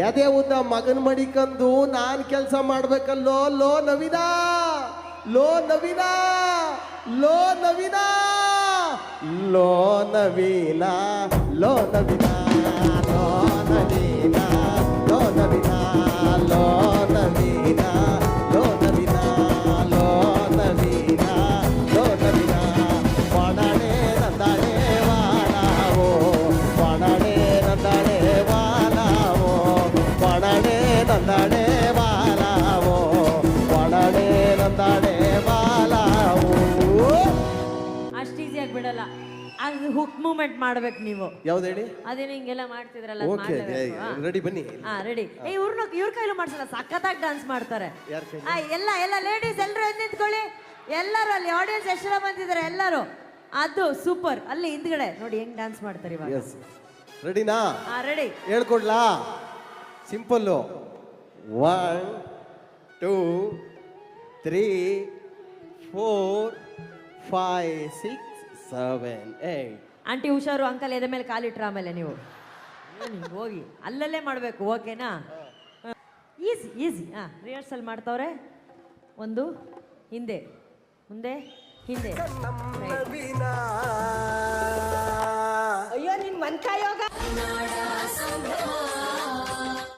ಎದೆ ಉದ್ದ ಮಗನ್ ಮಡಿಕಂದು ನಾನ್ ಕೆಲಸ ಮಾಡ್ಬೇಕಲ್ಲೋ ಲೋ ನವಿನ ಲೋ ನವಿನ ಲೋ ನವಿನ, ಲೋ ನವೀನ, ಲೋ ನವೀನಾ, ಲೋ ನಂದಣೆ ವಾಲಾವೋ ಪಡಣೆ ನಂದಣೆ ವಾಲಾವೋ ಅಷ್ಟು ಈಸಿಯಾಗಿ ಬಿಡಲ್ಲ. ಅದು ಹುಕ್ ಮೂಮೆಂಟ್ ಮಾಡ್ಬೇಕು ನೀವು. ಯಾವ್ದು ಹೇಳಿ? ಅದೇನು ಹಿಂಗೆಲ್ಲ ಮಾಡ್ತಿದ್ರಲ್ಲ ಅದ್ ಓಕೆ ಮಾಡ್ಲೇಬೇಕು. ಹಾ. ರೆಡಿ ಬನ್ನಿ. ಹಾ ರೆಡಿ ಏ ಇವ್ರನ್ನ ಇವ್ರ ಕೈಲೂ ಮಾಡ್ಸಲ್ಲ ಸಖತ್ತಾಗಿ ಡಾನ್ಸ್ ಮಾಡ್ತಾರೆ. ಯಾರ್ ಕೈಲಿ? ಆ, ಎಲ್ಲ ಎಲ್ಲ ಲೇಡೀಸ್ ಎಲ್ಲರೂ ಎದ್ದು ನಿಂತ್ಕೊಳ್ಳಿ? ಎಲ್ಲರೂ ಅಲ್ಲಿ ಆಡಿಯನ್ಸ್ ಎಷ್ಟು ಜನ ಬಂದಿದ್ದಾರೆ ಎಲ್ಲರೂ? ಅದು ಸೂಪರ್ ಅಲ್ಲಿ ಹಿಂದ್ಗಡೆ ನೋಡಿ ಹೆಂಗ್ ಡಾನ್ಸ್ ಮಾಡ್ತಾರೆ ಇವಾಗ. ಎಸ್ ರೆಡಿನಾ ಹಾ ready ಹೇಳ್ಕೊಡ್ಲಾ? Simple one two three four five six seven eight aunty ಹುಷಾರು ಅಂಕಲ್ ಎದೆ ಮೇಲೆ ಕಾಲಿಟ್ರ ಆಮೇಲೆ ನೀವು. ಹೋಗಿ. ಅಲ್ಲಲ್ಲೇ ಮಾಡಬೇಕು ಓಕೆನಾ? Easy easy. ಹಾಂ ರಿಹರ್ಸಲ್ ಮಾಡ್ತವ್ರೆ. ಒಂದು ಹಿಂದೆ. ಮುಂದೆ ಹಿಂದೆ.